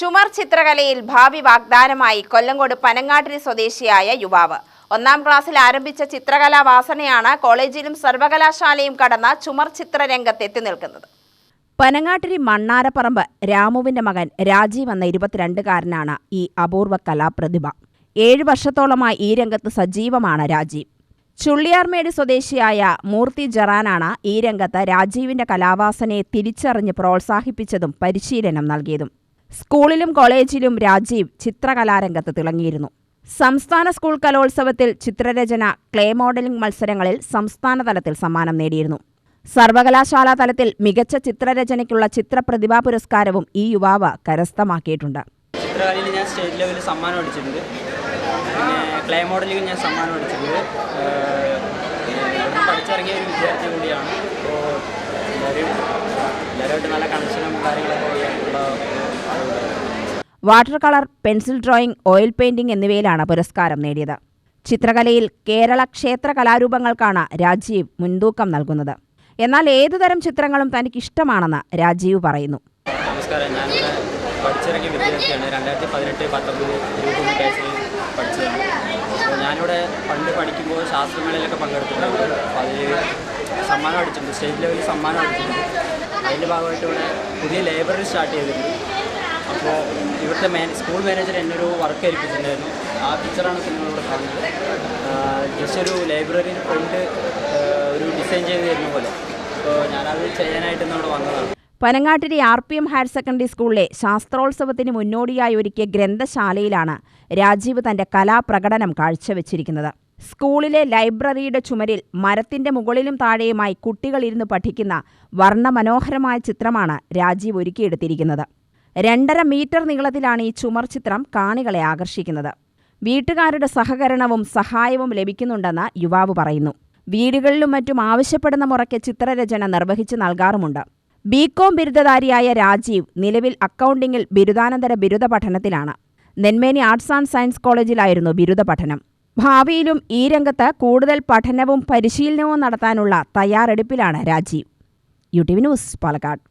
ചുമർ ചിത്രകലയിൽ ഭാവി വാഗ്ദാനമായി കൊല്ലങ്കോട് പനങ്ങാട്ടിരി സ്വദേശിയായ യുവാവ്. ഒന്നാം ക്ലാസ്സിൽ ആരംഭിച്ച ചിത്രകലാ വാസനയാണ് കോളേജിലും സർവകലാശാലയും കടന്ന ചുമർ ചിത്രരംഗത്ത് എത്തി നിൽക്കുന്നത്. പനങ്ങാട്ടിരി മണ്ണാരപ്പറമ്പ് രാമുവിന്റെ മകൻ രാജീവ് എന്ന ഇരുപത്തിരണ്ടുകാരനാണ് ഈ അപൂർവ കലാപ്രതിഭ. ഏഴു വർഷത്തോളമായി ഈ രംഗത്ത് സജീവമാണ് രാജീവ്. ചുള്ളിയാർമേട് സ്വദേശിയായ മൂർത്തി ജറാനാണ് ഈ രംഗത്ത് രാജീവിന്റെ കലാവാസനയെ തിരിച്ചറിഞ്ഞ് പ്രോത്സാഹിപ്പിച്ചതും പരിശീലനം നൽകിയതും. സ്കൂളിലും കോളേജിലും രാജീവ് ചിത്രകലാരംഗത്ത് തിളങ്ങിയിരുന്നു. സംസ്ഥാന സ്കൂൾ കലോത്സവത്തിൽ ചിത്രരചന ക്ലേ മോഡലിംഗ് മത്സരങ്ങളിൽ സംസ്ഥാന തലത്തിൽ സമ്മാനം നേടിയിരുന്നു. സർവകലാശാലാ തലത്തിൽ മികച്ച ചിത്രരചനയ്ക്കുള്ള ചിത്രപ്രതിഭാ പുരസ്കാരവും ഈ യുവാവ് കരസ്ഥമാക്കിയിട്ടുണ്ട്. ചിത്രകലയിൽ ഞാൻ സ്റ്റേറ്റ് ലെവലിൽ സമ്മാനം അടിച്ചിട്ടുണ്ട്. ക്ലേ മോഡലിംഗ് ഞാൻ സമ്മാനം അടിച്ചിട്ടുണ്ട്. പഠിച്ചിറങ്ങിയ ഒരു വിദ്യാർത്ഥി കൂടിയാണ്. അപ്പോൾ എല്ലാവരും എല്ലാവരുമായിട്ട് നല്ല കണക്ഷനും കാര്യങ്ങളൊക്കെ ഉള്ള water colour pencil drawing oil painting എന്നിവയിലാണ് പുരസ്കാരം നേടിയത്. ചിത്രകലയിൽ കേരള ക്ഷേത്ര കലാരൂപങ്ങൾക്കാണ് രാജീവ് മുൻതൂക്കം നൽകുന്നത്. എന്നാൽ ഏതുതരം ചിത്രങ്ങളും തനിക്ക് ഇഷ്ടമാണെന്ന് രാജീവ് പറയുന്നു. നമസ്കാരം. ഞാനിവിടെ പഠിച്ചിറങ്ങിയ വിദ്യാർത്ഥിയാണ്. രണ്ടായിരത്തി പതിനെട്ട് പത്തൊമ്പത് ഇരുപത്തൊന്ന് ബാച്ചിൽ പഠിച്ചതാണ് അപ്പോൾ ഞാനിവിടെ പണ്ട് പഠിക്കുമ്പോൾ ശാസ്ത്രമേളയിലൊക്കെ പങ്കെടുത്തിട്ടുണ്ട്. അപ്പോൾ അതിൽ സമ്മാനം അടിച്ചിട്ടുണ്ട്. സ്റ്റേറ്റ് ലെവലിൽ സമ്മാനം അടിച്ചിട്ടുണ്ട്. അതിന്റെ ഭാഗമായിട്ട് ഇവിടെ പുതിയ ലൈബ്രറി സ്റ്റാർട്ട് ചെയ്തിട്ടുണ്ട്. അപ്പോൾ ഇവിടുത്തെ മാൻ സ്കൂൾ മാനേജർ എന്നൊരു വർക്ക് ഏൽപ്പിച്ചിട്ടുണ്ടായിരുന്നു. ആ പിക്ചറാണ് സിനിമയോട് കാണുന്നത് ജസ്റ്റ് ഒരു ലൈബ്രറി ഫ്രണ്ട് ഒരു ഡിസൈൻ ചെയ്ത് തരുന്ന പോലെ. അപ്പോൾ ഞാനത് ചെയ്യാനായിട്ട് നമ്മൾ വന്നതാണ്. Panangattiri R P M higher secondary സ്കൂളിലെ ശാസ്ത്രോത്സവത്തിന് മുന്നോടിയായി ഒരുക്കിയ ഗ്രന്ഥശാലയിലാണ് രാജീവ് തന്റെ കലാപ്രകടനം കാഴ്ചവെച്ചിരിക്കുന്നത്. സ്കൂളിലെ ലൈബ്രറിയുടെ ചുമരിൽ മരത്തിന്റെ മുകളിലും താഴെയുമായി കുട്ടികൾ ഇരുന്ന് പഠിക്കുന്ന വർണമനോഹരമായ ചിത്രമാണ് രാജീവ് ഒരുക്കിയെടുത്തിരിക്കുന്നത്. രണ്ടര മീറ്റർ നീളത്തിലാണ് ഈ ചുമർ ചിത്രം കാണികളെ ആകർഷിക്കുന്നത്. വീട്ടുകാരുടെ സഹകരണവും സഹായവും ലഭിക്കുന്നുണ്ടെന്ന് യുവാവ് പറയുന്നു. വീടുകളിലും മറ്റും ആവശ്യപ്പെടുന്ന മുറയ്ക്ക് ചിത്രരചന നിർവഹിച്ചു നൽകാറുമുണ്ട്. ബികോം ബിരുദധാരിയായ രാജീവ് നിലവിൽ അക്കൗണ്ടിംഗിൽ ബിരുദാനന്തര ബിരുദ പഠനത്തിലാണ്. നെന്മേനി ആർട്സ് ആൻഡ് സയൻസ് കോളേജിലായിരുന്നു ബിരുദ പഠനം. ഭാവിയിലും ഈ രംഗത്ത് കൂടുതൽ പഠനവും പരിശീലനവും നടത്താനുള്ള തയ്യാറെടുപ്പിലാണ് Rajeev. U T V news Palakkad.